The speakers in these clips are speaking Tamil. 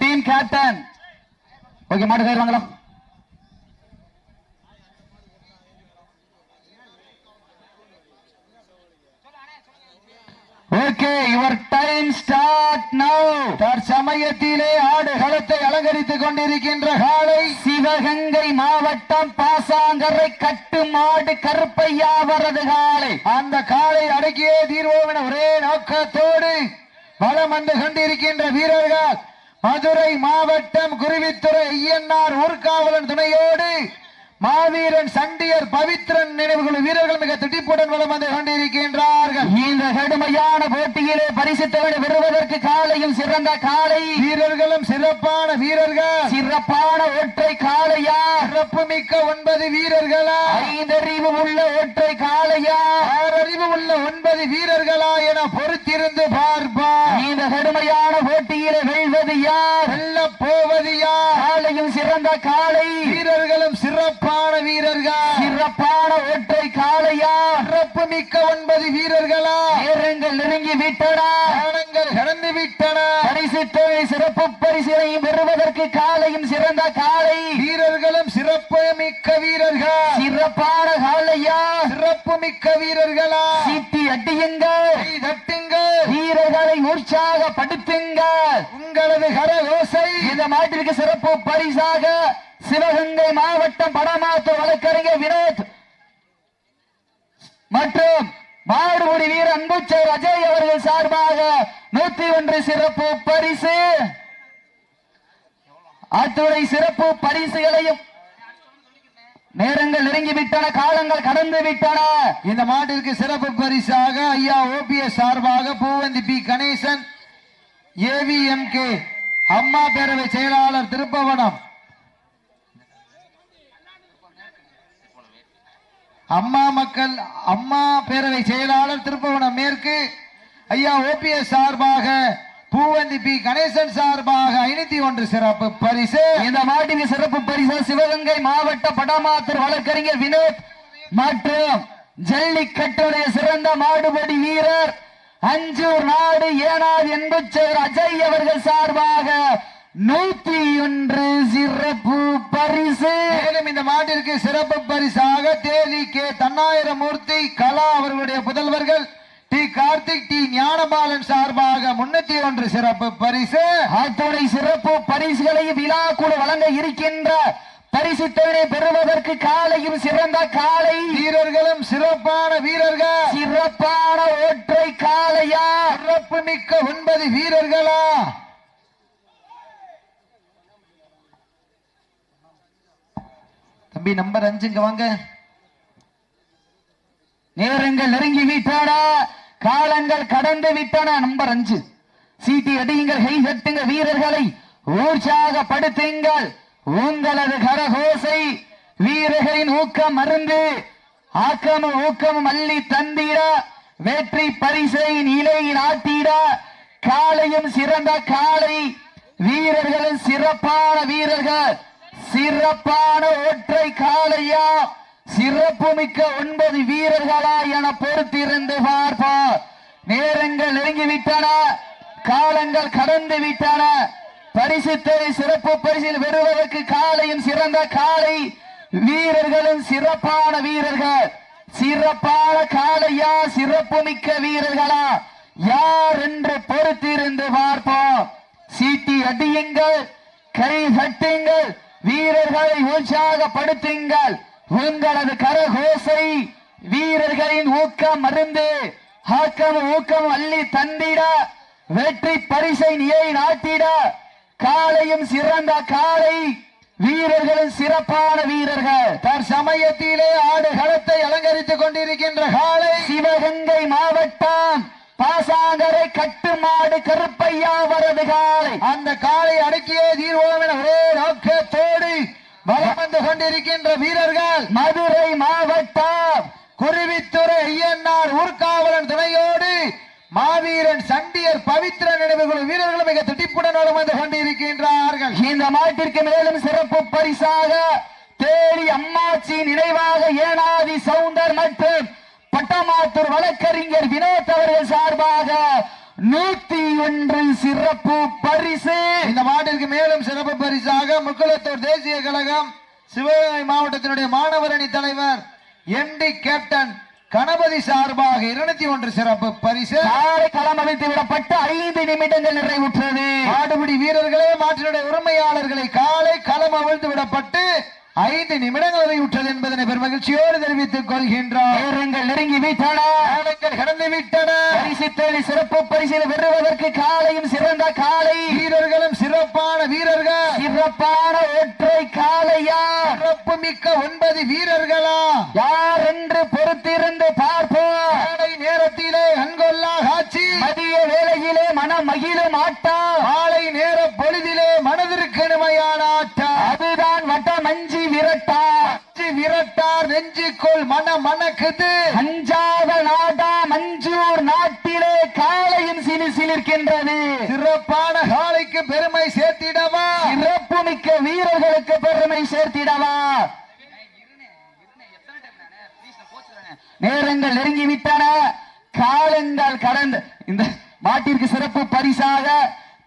டீம் கேப்டன் ஓகே மாட்டு கயிறு வாங்கலாம் okay your time start now தற்சமயத்திலே ஆடு களத்தை அலங்கரித்துக் கொண்டிருக்கின்ற காலை சிவகங்கை மாவட்டம் பாசாங்கரை கட்டு மாடு கருப்பையா வரது காலை. அந்த காலை அடக்கியே தீர்வோம் என ஒரே நோக்கத்தோடு வளம் வந்து கொண்டிருக்கின்ற வீரர்கள். மதுரை மாவட்டம் குருவித்துறை ஐயன்னார் ஊர்காவலன் துணையோடு மாவீரன் சண்டியர் பவித்ரன் நினைவுகள் வீரர்கள் மிக துடிப்புடன் வலம் வந்து கொண்டிருக்கின்றார்கள். இந்த கடுமையான போட்டியிலே பரிசு தவிர பெறுவதற்கு காலையும் சிறந்த காலை. வீரர்களும் சிறப்பான வீரர்கள். சிறப்பான ஒற்றை காளையா? சிறப்பு மிக்க ஒன்பது வீரர்களா? ஐந்தறிவு உள்ள ஒற்றை காளையா? ஆறறிவு உள்ள ஒன்பது வீரர்களா என பொறுத்திருந்து பார்ப்பா இந்த கடுமையான போட்டியிலே வெல்வது யார்? வெல்ல போவது யார்? காலையும் சிறந்த காளை. வீரர்களும் சிறப்பான வீரர்கள். சிறப்பான ஒற்றை காளையா. சிறப்பு மிக்க ஒன்பது வீரர்களா. நேரங்கள் நெருங்கி விட்டன. காலங்கள் கடந்து விட்டன. பரிசு சிறப்பு பரிசினையும் பெறுவதற்கு காலையும் சிறந்த காளை. வீரர்களும் சிறப்பு மிக்க வீரர்கள். சிறப்பான காளையா சிறப்பு மிக்க வீரர்களா? சீட்டி அட்டியுங்கள் தட்டுங்கள். வீரர்களை உற்சாகப்படுத்துங்கள் உங்களது கரகோசை இந்த மாட்டிற்கு சிறப்பு பரிசாக சிவகங்கை மாவட்டம் படமாத்தூர் வழக்கறிஞர் வினோத். மற்றும் மாடுபுடி வீர அன்புச்சர் அஜய் அவர்கள் சார்பாக நூத்தி ஒன்று சிறப்பு பரிசு. அத்துறை சிறப்பு பரிசுகளையும் நேரங்கள் நெருங்கி விட்டன காலங்கள் கடந்து விட்டன இந்த மாட்டிற்கு சிறப்பு பரிசாக ஐயா ஓபிஎஸ் சார்பாக பூவந்தி பி. கணேசன் ஏவிஎம்கே அம்மா பேரவை செயலாளர் திருப்பவனம். அம்மா மக்கள் அம்மா பேரவை செயலாளர் திருப்பவனம் மேற்கு ஐயா ஓபிஎஸ் சார்பாக பூவந்தி பி கணேசன் சார்பாக ஐநூத்தி ஒன்று சிறப்பு பரிசு. இந்த மாட்டின் சிறப்பு பரிசு சிவகங்கை மாவட்ட படமாத்தூர் வழக்கறிஞர் வினோத் மற்றும் ஜல்லிக்கட்டுடைய சிறந்த மாடுபடி வீரர் அஞ்சூர் நாடு ஏனாது என்பச்சர் அஜய் அவர்கள் சார்பாக நூத்தி ஒன்று சிறப்பு பரிசு. மேலும் இந்த மாட்டிற்கு சிறப்பு பரிசாக தேதி கே தன்னாயிரமூர்த்தி கலா அவர்களுடைய புதல்வர்கள் டி கார்த்திக் டி ஞானபாலன் சார்பாக முன்னூத்தி ஒன்று சிறப்பு பரிசு. அத்துணை சிறப்பு பரிசுகளை விழா குழு வழங்க இருக்கின்ற பரிசு தொகை பெறுவதற்கு காலையும் சிறந்த காலை. வீரர்களும் சிறப்பான வீரர்கள். சிறப்பான ஒற்றை காளையா? சிறப்பு மிக்க ஒன்பது வீரர்களா? தம்பி நம்பர் அஞ்சுங்க வாங்க. நேரங்கள் நெருங்கி விட்டன காலங்கள் கடந்து விட்டன நம்பர் அஞ்சு. சீட்டி அடியுங்கள் கை தட்டுங்க வீரர்களை உற்சாகப்படுத்துங்கள் உங்களது கரகோசை வீரர்களின் ஊக்கம் மருந்து ஆக்கமும் ஊக்கமும் அள்ளி தந்திட வெற்றி பரிசை நிலை நாட்டிட காலையும் சிறந்த காலை வீரர்களும் சிறப்பான வீரர்கள் சிறப்பான ஒற்றை காளையா சிறப்புமிக்க ஒன்பது வீரர்களா என பொறுத்திருந்து பார்ப்பார் நேரங்கள் நெருங்கிவிட்டன. காலங்கள் கடந்து விட்டன பரிசுத்தை சிறப்பு பரிசில் பெறுவதற்கு காலையும் சிறந்த காலை. வீரர்களும் சிறப்பான வீரர்கள். சிறப்பான காளையா சிறப்பு மிக்க வீரர்களா? யார் என்று பொறுத்திருந்து பார்ப்போம். சீட்டி அடியுங்கள். கை சட்டுங்கள் வீரர்களை உற்சாகப்படுத்துங்கள். உங்களது கரகோசை வீரர்களின் ஊக்கம் மருந்து ஆக்கம் ஊக்கம் அள்ளி தந்திட வெற்றி பரிசை நிலை நாட்டிட காலையும் சிறந்த காலை வீரர்களும் சிறப்பான வீரர்கள். தற்சமயத்திலே ஆடு களத்தை அலங்கரித்துக் கொண்டிருக்கின்ற காலை சிவகங்கை மாவட்டம் பாசாங்கரை கட்டுமாடு கருப்பையா வரது காலை. அந்த காலை அடக்கியே தீர்வோம் என ஒரே நோக்கத்தோடு வலம் வந்து கொண்டிருக்கின்ற வீரர்கள் மதுரை மாவட்டம் குருவித்துறை ஐயன்னார் ஊர்காவலன் துணையோடு மாவீரன் சண்டியர் பவித்ர நினைவுகள் வீரர்கள் மிக துடிப்புடன் வந்து கொண்டிருக்கின்றார்கள். இந்த மாட்டிற்கு மேலும் சிறப்பு பரிசாக தேடி அம்மாச்சி நினைவாக ஏனாதி சவுந்தர் மற்றும் பட்டமாத்தூர் வழக்கறிஞர் வினோத் அவர்கள் சார்பாக நூத்தி ஒன்று சிறப்பு பரிசு. இந்த மாட்டிற்கு மேலும் சிறப்பு பரிசாக முக்குளத்தூர் தேசிய கழகம் சிவகங்கை மாவட்டத்தினுடைய மாணவர் அணி தலைவர் எம்டி கேப்டன் கணபதி சார்பாக இருநூத்தி ஒன்று சிறப்பு பரிசு. காலை களம் அமைத்து விடப்பட்டு ஐந்து நிமிடங்கள் நிறைவுற்றது. ஆடுபிடி வீரர்களே மாற்றினுடைய உரிமையாளர்களை காலை களம் அவிழ்த்து விடப்பட்டு ஐந்து நிமிடங்கள் நிறைவுற்றது என்பதனை பெருமகிழ்ச்சியோடு தெரிவித்துக் கொள்கின்றோம் நேரங்கள் நெருங்கி விட்டன. காலங்கள் கடந்து விட்டன. பரிசு தேடி சிறப்பு பரிசில் வெறுவதற்கு காலையும் சிறந்த காலை. வீரர்களும் சிறப்பான வீரர்கள். சிறப்பான ஒற்றை காலையா? சிறப்பு மிக்க ஒன்பது வீரர்களா? யார் என்று பொறுத்திருந்து பார்ப்போம். காலை நேரத்திலே கண்கொள்ளா காட்சி. மதிய வேளையிலே மனம் மகிழும் ஆட்டம். மாலை நேர பொழுதிலே மனதிற்கு இனிமையான ஆட்டம். அதுதான் வட்ட மஞ்சி விரட்டா அச்சு விரட்டார் நெஞ்சுக்குள் மன மணக்குது அஞ்சாத நாடா மஞ்சூர் நாட்டிலே காலையும் சிலி சிலிர்க்கின்றது சிறப்பான காலைக்கு பெருமை சேர்த்திடவா? சிறப்பு மிக்க வீரர்களுக்கு பெருமை சேர்த்திடவா? நேரங்கள் நெருங்கி விட்டன காலங்கள் கடந்து. இந்த மாட்டிற்கு சிறப்பு பரிசாக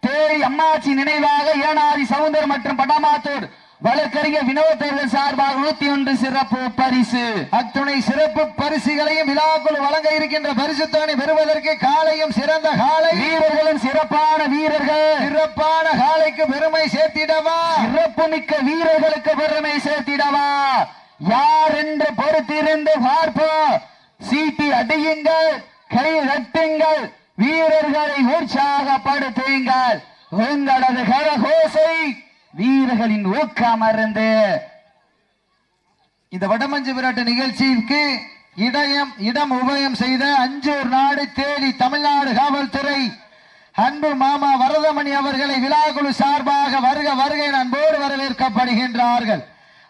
தேரி அம்மாச்சி நினைவாக ஏனாரி சவுந்தர் மற்றும் படமாத்தூர் வழக்கறிஞர் வினோத் அவர்கள் சார்பாக நூத்தி ஒன்று சிறப்பு பரிசு. அத்துணை சிறப்பு பரிசுகளையும் விழாக்குள் வழங்க இருக்கின்ற பரிசுத்தவனை பெறுவதற்கு காலையும் சிறந்த காலை. வீரர்களும் சிறப்பான வீரர்கள். சிறப்பான காலைக்கு பெருமை சேர்த்திடவா? சிறப்பு மிக்க வீரர்களுக்கு பெருமை சேர்த்திடவா? யார் என்று பொறுத்திருந்து பார்ப்போம். சீட்டி அடியுங்கள் கை தட்டுங்கள் வீரர்களை உற்சாகப்படுத்துங்கள். உங்களது கரகோசை வீரர்களின் ஊக்கம் அருந்து இந்த வடமஞ்சு விரட்டு நிகழ்ச்சிக்கு இடயம் இடம் உபயம் செய்த அஞ்சூர் நாடு தேடி தமிழ்நாடு காவல்துறை. அன்பு மாமா வரதமணி அவர்களை விழாக்குழு சார்பாக வருக வருக அன்போடு வரவேற்கப்படுகின்றார்கள்.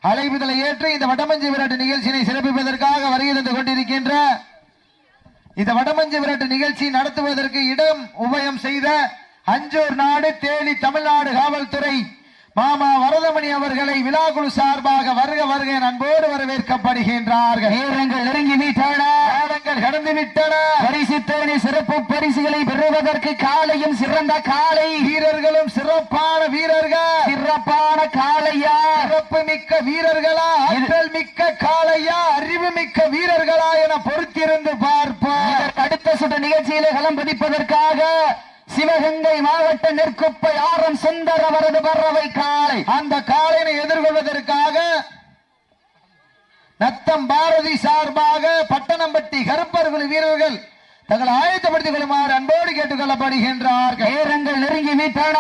அழைப்புதலை ஏற்று இந்த வடமஞ்சு விரட்டு நிகழ்ச்சியினை சிறப்பிப்பதற்காக வருகை தந்து கொண்டிருக்கின்ற இந்த வடமஞ்சு விரட்டு நிகழ்ச்சி நடத்துவதற்கு இடம் உபயம் செய்த அஞ்சூர் நாடு தேனி தமிழ்நாடு காவல்துறை. மாமா வரதமணி அவர்களை விழாக்குழு சார்பாக வருக வருக அன்போடு வரவேற்கப்படுகின்றார்கள். நேரங்கள் நெருங்கி விட்டன. காலங்கள் கடந்து விட்டன. பரிசு தேனி சிறப்பு பரிசுகளை பெறுவதற்கு காலையும் சிறந்த காலை. வீரர்களும் சிறப்பான வீரர்கள். சிறப்பான காளையா. சிறப்பு மிக்க வீரர்களா. ஆற்றல் மிக்க காளையா. அறிவு மிக்க வீரர்களா என பொறுத்திருந்து பார்ப்போம். அடுத்த சுற்று நிகழ்ச்சியிலே களம் பதிப்பதற்காக சிவகங்கை மாவட்ட நெற்குப்பை ஆரம் சுந்தர் அவரது பறவை காலை அந்த காளையினை எதிர்கொள்வதற்காக நத்தம் பாரதி சார்பாக பட்டணம்பட்டி கருப்பர்கள் வீரர்கள் தங்களை ஆயத்தப்படுத்திக் கொள்ளுமாறு அன்போடு கேட்டுக் கொள்ளப்படுகின்றார்கள் நேரங்கள் நெருங்கி விட்டன.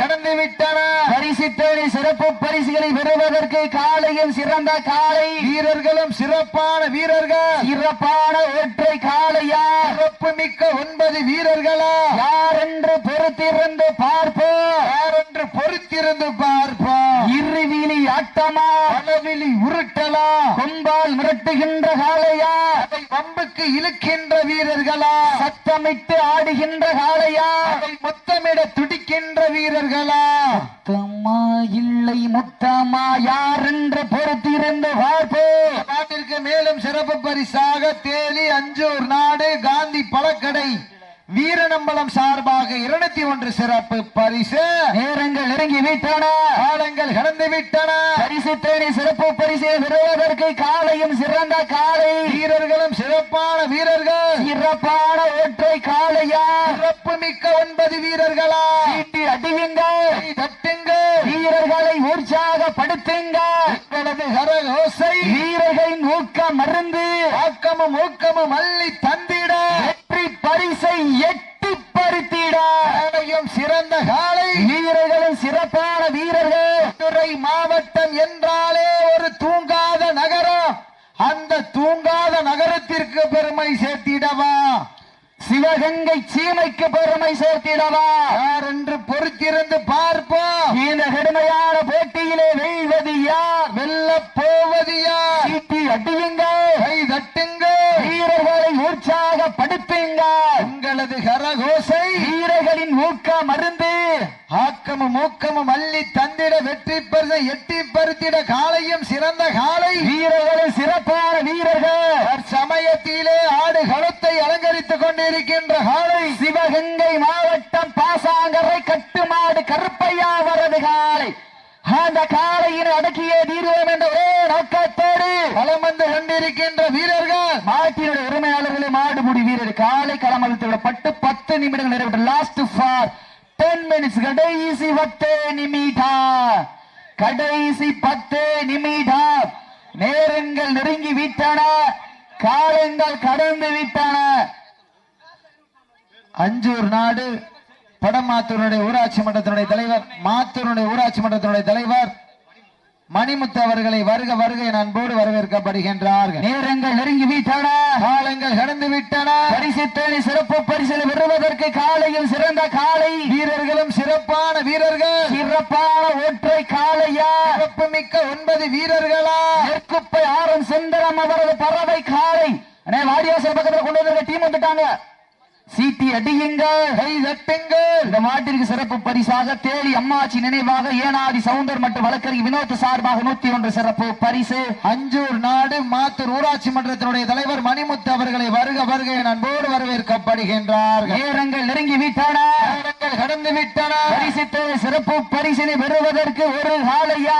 கடந்து விட்டன. பரிசு தேடி சிறப்பு பரிசுகளை பெறுவதற்கு காலையும் சிறந்த காலை வீரர்களும் சிறப்பான வீரர்கள். சிறப்பான ஒற்றை காளையா? சிறப்பு மிக்க ஒன்பது வீரர்களா யார் என்று பொறுத்திருந்து பார்ப்போம் யாரென்று பொறுத்திருந்து பார்ப்போம் இருவிழி ஆட்டமா பலவிழி உருட்டலா மிரட்டுகின்ற காளையா? அதை வம்புக்கு இழுக்கின்ற வீரர்களா? சத்தமிட்டு ஆடுகின்ற காளையா? அதை முத்தமிட துடிக்கின்ற வீரர்களா? முத்தம்மா இல்லை முத்தம்மா யார் என்று பொறுத்திருந்து பார்ப்போம் நாட்டிற்கு மேலும் சிறப்பு பரிசாக தேனி அஞ்சூர் நாடு காந்தி பழக்கடை. வீரநம்பலம் சார்பாக இருநூத்தி ஒன்று சிறப்பு பரிசு. நேரங்கள் நெருங்கி விட்டன. காலங்கள் கடந்து விட்டன. பரிசு தேடி சிறப்பு பரிசை பெறுவதற்கு காலையும் சிறந்த காலை. வீரர்களும் சிறப்பான வீரர்கள். சிறப்பான ஒற்றை காளையா? சிறப்பு மிக்க ஒன்பது வீரர்களா? சீட்டி அடியுங்கள். கை தட்டுங்க வீரர்களை உற்சாகப்படுத்துங்க உங்களது கரகோசை வீரர்களின் ஊக்கம் மருந்து. ஆக்கமும் ஊக்கமும் அள்ளி தந்திட. வெற்றி பரிசை எட்டி பருத்திட சிறந்த காலை வீரர்களும் சிறப்பான வீரர்கள். மதுரை மாவட்டம் என்றாலே ஒரு தூங்காத நகரம். அந்த தூங்காத நகரத்திற்கு பெருமை சேர்த்திடவா சிவகங்கை சீமைக்கு பெருமை சேர்த்திடவா? யார் என்று பொறுத்திருந்து பார்ப்போம். இந்த கடுமையான போட்டியிலே வெல்வது யார் வெல்ல போவது யார் சீட்டி அடியுங்க கை தட்டுங்க. வீரர்களை உற்சாகப்படுத்துங்க உங்களது கரகோசை. வீரர்களின் ஊக்கம் மருந்து. ஆக்கமும் ஊக்கமும் அள்ளி தந்திட வெற்றி பரிசை எட்டி பருத்திட காலையும் சிறந்த காலை வீரர்களின் சிறப்பான வீரர்கள். சமயத்திலே ஆடு களத்தை அலங்கரித்துக் கொண்டிருக்கின்ற காலை சிவகங்கை மாவட்டம் பாசாங்கரை கட்டுமாடு கருப்பையா வரது காலை. அந்த காலையினை அடக்கியே தீர்வோம் என்ற ஒரே நோக்கத்தோடு களம் வந்து கொண்டிருக்கின்ற வீரர்கள் மாட்டினுடைய உரிமையாளர்களை மாடுபுடி வீரர் காலை களம் அழுத்து விடப்பட்டு பத்து நிமிடங்கள் நிறைவேற்ற லாஸ்ட் ஃபார் டென் மினிட்ஸ் கடைசி பத்து நிமிடம் கடைசி பத்து நிமிடம் நேரங்கள் நெருங்கி விட்டன. காலங்கள் கடந்து விட்டன. அஞ்சூர் நாடு படமாத்தூருடைய ஊராட்சி மன்றத்தினுடைய தலைவர் மாத்தூருடைய ஊராட்சி மன்றத்தினுடைய தலைவர் மணிமுத்து அவர்களை வருக வருக என அன்போடு வரவேற்கப்படுகின்றார்கள். நேரங்கள் நெருங்கி விட்டன. காலங்கள் கடந்து விட்டன. பரிசு தேனி சிறப்பு பரிசில் பெறுவதற்கு காலையில் சிறந்த காலை. வீரர்களும் சிறப்பான வீரர்கள். சிறப்பான ஒற்றை காளையா? சிறப்பு மிக்க ஒன்பது வீரர்களா? நெற்குப்பை ஆரம் சுந்தரம் அவரது பறவை காளை. அண்ணே வாடிவாசல் பக்கத்துல கொண்டு வந்திருக்க டீம் வந்துட்டாங்க. சீட்டி அடியுங்க கை தட்டுங்கள் இந்த மாட்டிற்கு சிறப்பு பரிசாக தேடி அம்மாச்சி நினைவாக ஏனாதி சவுந்தர் மற்றும் வழக்கறிஞர் வினோத் சார்பாக நூத்தி ஒன்று சிறப்பு பரிசு. அஞ்சூர் நாடு மாத்தூர் ஊராட்சி மன்றத்தினுடைய தலைவர் மணிமுத்து அவர்களை வருக வருக என அன்போடு வரவேற்கப்படுகின்றார்கள். நேரங்கள் நெருங்கி விட்டன. கடந்து விட்டன. பரிசு சிறப்பு பரிசினை பெறுவதற்கு ஒரு காளையா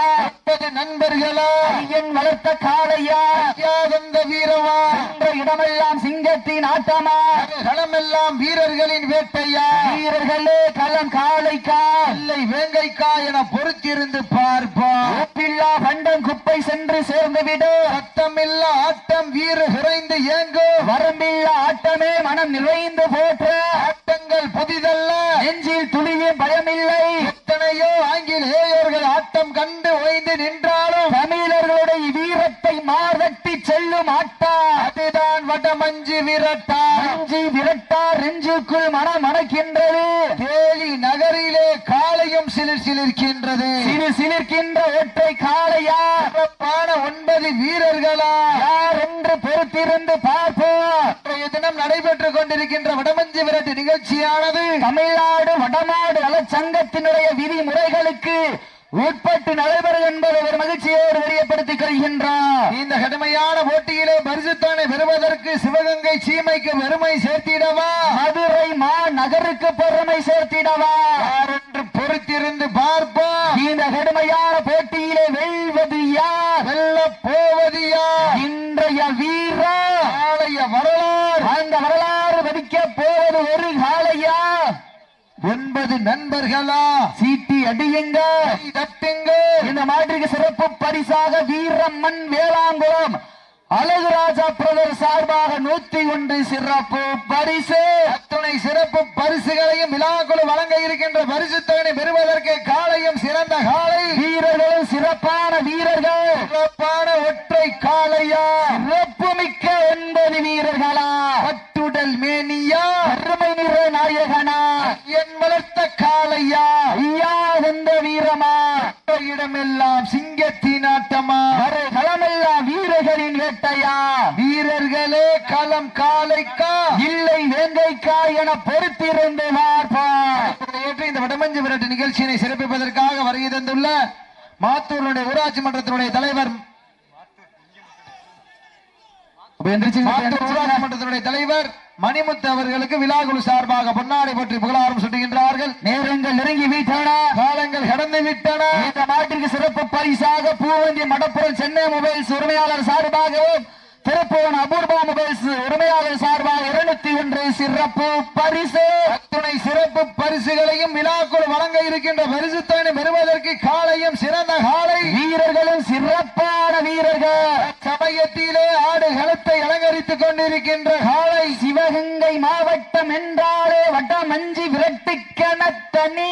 ஒன்பது நண்பர்களா? ஐயன் வளர்த்த காளையா? வந்த வீரமா? என்ற இடமெல்லாம் சிங்கத்தின் ஆட்டமா? களமெல்லாம் வீரர்களின் வேட்டையா? வீரர்களே களம் காளைக்கா? இல்லை வேங்கைக்கா என பொறுத்திருந்து பார்ப்பா. ஒப்பில்லா பண்டம் குப்பை சென்று சேர்ந்து விடும் சத்தமில்ல ஆட்டம் வீர குறைந்து ஏங்கும் வரம்பில்லா ஆட்டமே மனம் நிறைந்து போற்று. ஆட்டங்கள் புதிதல்ல. நெஞ்சில் துளியும் பயமில்லை. ஆட்டம் கண்டு ஓய்ந்து நின்றாலும் தமிழர்களுடைய வீரத்தை மாறட்டி செல்லும் ஆட்டா. அதுதான் வடமஞ்சு விரட்டா. அஞ்சு விரட்டா நெஞ்சுக்குள் மனம் மணக்கின்றது தேலி நகரிலே காலையும் சிலிர் சிலிர்க்கின்றது. சிறு சிலிர்க்கின்ற ஒற்றை காளையா? சிறப்பான ஒன்பது வீரர்களா? யார் என்று பொறுத்திருந்து பார்ப்போம். தினம் நடைபெற்றுக் கொண்டிருக்கின்ற வடமஞ்சு விரட்டு நிகழ்ச்சியானது தமிழ்நாடு வடநாடு நலச்சங்கத்தினுடைய விதிமுறைகளுக்கு உட்பட்டு நடைபெறும் என்பதை ஒரு மகிழ்ச்சியோடு தெரியப்படுத்திக் கொள்கின்றார். இந்த கடுமையான போட்டியிலே பரிசுத்தானை பெறுவதற்கு சிவகங்கை சீமைக்கு பெருமை சேர்த்திடவா? மதுரை மா நகருக்கு பெருமை சேர்த்திடவா? யாரென்று பொறுத்திருந்து பார்ப்போம். இந்த கடுமையான போட்டியிலே வெல்வது யார்? வெல்ல போவது யார்? இன்றைய வீரா நாளைய வரலாறு. அந்த வரலாறு வதிக்க போவது ஒரு ஒன்பது நண்பர்களா? சீட்டி அடியுங்க. தட்டுங்க. இந்த மாட்டிற்கு சிறப்பு பரிசாக வீரம்மன் வேளாங்குளம் அழகுராஜா பிரதர் சார்பாக நூத்தி ஒன்று சிறப்பு பரிசு. அத்துணை சிறப்பு பரிசுகளையும் விழாக்குழு வழங்க இருக்கின்ற பரிசு பரிசுத்தவனை பெறுவதற்கு காலையும் சிறந்த காலை. வீரர்களும் சிறப்பான வீரர்கள். சிறப்பான ஒற்றை காளையா. சிறப்பு மிக்க ஒன்பது வீரர்களா. கட்டுடல் மேனியா. அருமை நிற நாயகனா. என் வளர்த்த காளையா. ஐயா வந்த வீரமா. இடமெல்லாம் சிங்கத்தின் ஆட்டமா. வரை களமெல்லாம் வீரர்களின் வேட்டையா வீரர்களே களம் காளைக்கா இல்லை வேங்கைக்கா என பொறுத்திருந்து பார்ப்பார் இந்த வடமஞ்சு விரட்டு நிகழ்ச்சியினை சிறப்பிப்பதற்காக வருகை தந்துள்ள மாத்தூருடைய ஊராட்சி மன்றத்தினுடைய தலைவர் ஊராட்சி மன்றத்தினுடைய தலைவர் மணிமுத்து அவர்களுக்கு விழாக்குழு சார்பாக பொன்னாடை பற்றி புகழாரம் சுட்டுகின்றார்கள். நேரங்கள் நெருங்கி விட்டன காலங்கள் கடந்து விட்டன. இந்த நாட்டிற்கு சிறப்பு பரிசாக பூவந்தி மடப்புறம் சென்னை மொபைல்ஸ் உரிமையாளர் சார்பாகவும் திருப்புவன் அபூர்வா மொபைல்ஸ் உரிமையாளர் சார்பாக இருநூத்தி ஒன்று சிறப்பு பரிசு. அத்துணை சிறப்பு பரிசுகளையும் விழாக்குழு வழங்க இருக்கின்ற பரிசுத்தனை பெறுவதற்கு காலையும் சிறந்த காலை. வீரர்களும் சிறப்பான வீரர்கள். சமயத்திலே ஆடு களத்தை அலங்கரித்துக் கொண்டிருக்கின்ற காலை சிவகங்கை மாவட்டம் என்றாலே வட்டமஞ்சி விரட்டுக்கென தனி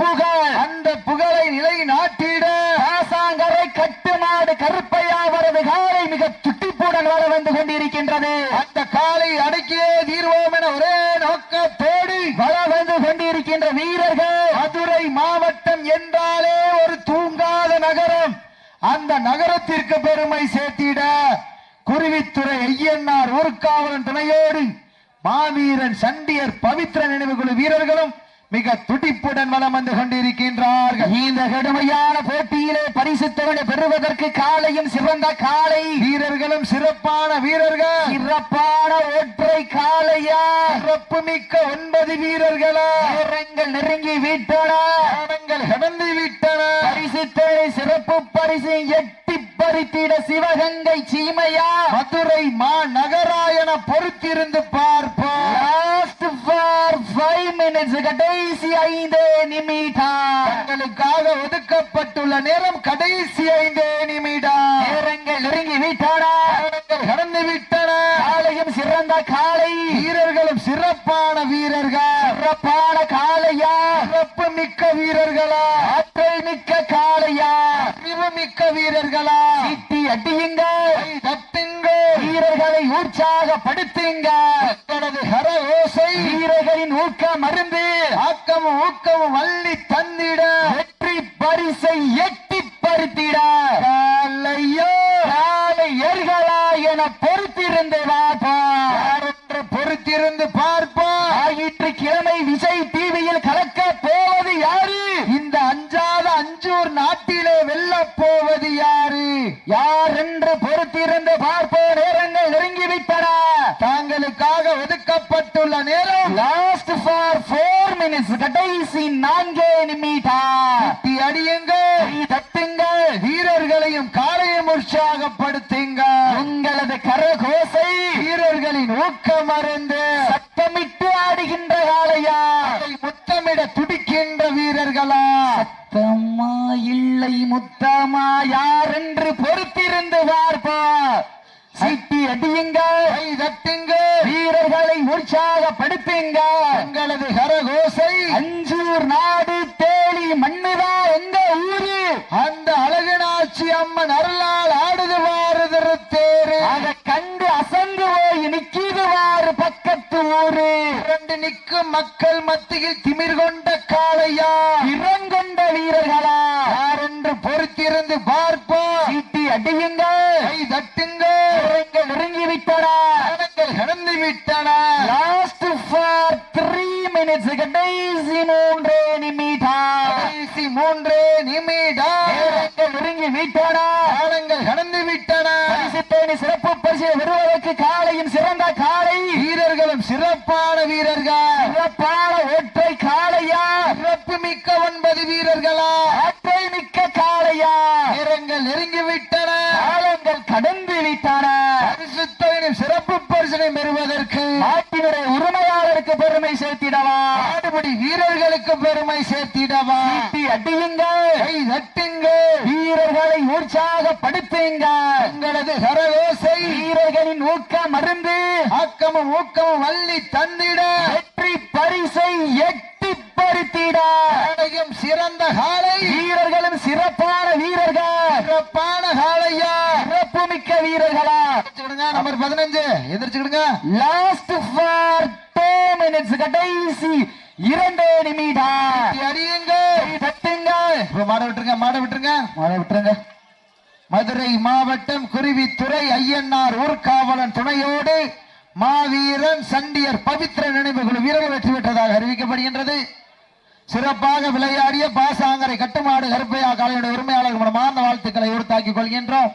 புகழ். அந்த புகழை நிலை நாட்டிட பாசாங்கரை கட்டுமாடு கருப்பையா வரது காலை மிக துட்டிப்புடன் வர வந்து கொண்டிருக்கின்றது. அந்த காலை அடக்கியே தீர்வோம் என ஒரே நோக்கத்தோடு வர வந்து கொண்டிருக்கின்ற வீரர்கள் மதுரை மாவட்டம் என்றாலே அந்த நகரத்திற்கு பெருமை சேர்த்திட குருவித்துறை ஐயன்னார் ஊர்காவலன் துணையோடு மாவீரன் சண்டியர் பவித்ர நினைவுகுழு வீரர்களும் மிக துடிப்புடன் வலம் வந்து கொண்டிருக்கின்றார்கள். இந்த கடுமையான போட்டியிலே பரிசு பெறுவதற்கு காலையும் சிறந்த காலை. வீரர்களும் சிறப்பான வீரர்கள். சிறப்பான ஒற்றை காலையா? சிறப்பு மிக்க ஒன்பது வீரர்களா? நேரங்கள் நெருங்கி விட்டன. கடந்து விட்டன. பரிசு சிறப்பு பரிசு எட்டி பறித்திட சிவகங்கை சீமையா? மதுரை மா நகராயன பொறுத்திருந்து பார்ப்போம். மினிட்ஸ் கடைசி ஐந்து நிமிடம். தங்களுக்காக ஒதுக்கப்பட்டுள்ள நேரம் கடைசி ஐந்தே நிமிடம். நேரங்கள் நெருங்கி நேரங்கள் கடந்து விட்டன காலையும் சிறந்த காலை. வீரர்களும் சிறப்பான வீரர்கள். சிறப்பான காலையா? சிறப்பு மிக்க வீரர்களா? ஆற்றல் மிக்க அறிவு மிக்க வீரர்களா? சீட்டி அடியுங்க. கை தட்டுங்கள் வீரர்களை உற்சாகப்படுத்துங்க தனது ஹர ஓசை. வீரர்களின் ஊக்க மருந்து. ஆக்கமும் ஊக்கமும் வள்ளி தந்திட. வெற்றி பரிசை எட்டி பருத்திட. காலையோ. காலை எர்களா என பொறுத்திருந்து வாப்போம் யாரென்று பொறுத்திருந்து பார்ப்போம் ஞாயிற்றுக்கிழமை விஜய் டிவியில் கலக்க போவது யாரு இந்த அஞ்சாத அஞ்சூர் நாட்டிலே வெல்லப் போவது யாரு யார் என்று பொறுத்திருந்து பார்ப்போம் நேரங்கள் நெருங்கி விட்டன தாங்களுக்காக ஒதுக்கப்பட்டுள்ள நேரம் லாஸ்ட் ஃபார் மினிட்ஸ் கடைசி நான்கே நிமிடம். அடியுங்கள். தட்டுங்கள் வீரர்களையும் காலையும் உற்சாகப்படுத்துங்க உங்களது கரகோசை வீரர்களின் ஊக்கம் அறிந்து சத்தமிட்டு ஆடுகின்ற காளையா அதை முத்தமிட துடிக்கின்ற வீரர்களா சத்தம்மா இல்லை முத்தமா யார் என்று பொறுத்திருந்து பார்ப்போம் சீட்டி அடியுங்கள் கை தட்டுங்க வீரர்களை உற்சாகப்படுத்துங்க தங்களது கரகோசை. அஞ்சூர் நாடு தேடி மண்ணுதா எங்க ஊரு? அந்த அழகுநாச்சி அம்மன் அருளால் ஆடுது வாருதரு தேரு அதை கண்டு அசந்து போய் நிக்கிதுவாறு பக்கத்து ஊரு. இரண்டு நிற்கும் மக்கள் மத்தியில் திமிர் கொண்ட காளையா? இரங்கொண்ட வீரர்களா? யாரென்று பொறுத்திருந்து பார்ப்போம். சீட்டி அடியுங்க கை தட்டுங்க விட்டன. லாஸ்ட் ஃபார் த்ரீ மினிட்ஸ் கடைசி மூன்று நிமிடம். கடைசி மூன்று நிமிடம். நெருங்கி விட்டன. காலங்கள் கடந்து விட்டன. பரிசு சிறப்பு பரிசு பெறுவதற்கு காலையும் சிறந்த காலை. வீரர்களும் சிறப்பான வீரர்கள். சிறப்பான ஒற்றை காளையா? சிறப்பு மிக்க ஒன்பது வீரர்களா? ஆற்றல் மிக்க காளையா? நேரங்கள் நெருங்கி விட்டன. காலங்கள் கடந்து விட்டன. பரிசனை பெறுவதற்கு நாட்டினுடைய உரிமையாளருக்கு பெருமை சேர்த்திடவா? ஆடுபடி வீரர்களுக்கு பெருமை சேர்த்திடவா? அடியுங்க. கை தட்டுங்க. வீரர்களை உற்சாகப்படுத்துங்க. தங்களது கரவேசை வீரர்களின் ஊக்க மருந்து ஆக்கமும் ஊக்கமும் வள்ளி தந்திட. வெற்றி பரிசை எட்டி ஆடையும் சிறந்த காலை. வீரர்களும் சிறப்பான வீரர்கள். சிறப்பான காளையா சிறப்பு மிக்க வீரர்களா. எதிர்ச்சுக்கிடுங்க நம்பர் பதினஞ்சு. எதிர்ச்சுக்கிடுங்க லாஸ்ட் ஃபார் டூ மினிட்ஸ் கடைசி இரண்டு நிமிடம். அடியுங்க கை தட்டுங்க இப்ப மாட விட்டுருங்க மாட விட்டுருங்க. மாலை விட்டுருங்க. மதுரை மாவட்டம் குருவித்துறை ஐயன்னார் ஊர்காவலன் துணையோடு மாவீரன் சண்டியர் பவித்ர நினைவு குழு வீரர்கள் வெற்றி பெற்றதாக அறிவிக்கப்படுகின்றது. சிறப்பாக விளையாடிய பாசாங்கரை கட்டுமாடு கருப்பையா காலையுடைய உரிமையாளர்கள் மனமார்ந்த வாழ்த்துக்களை உறுத்தாக்கிக் கொள்கின்றோம்.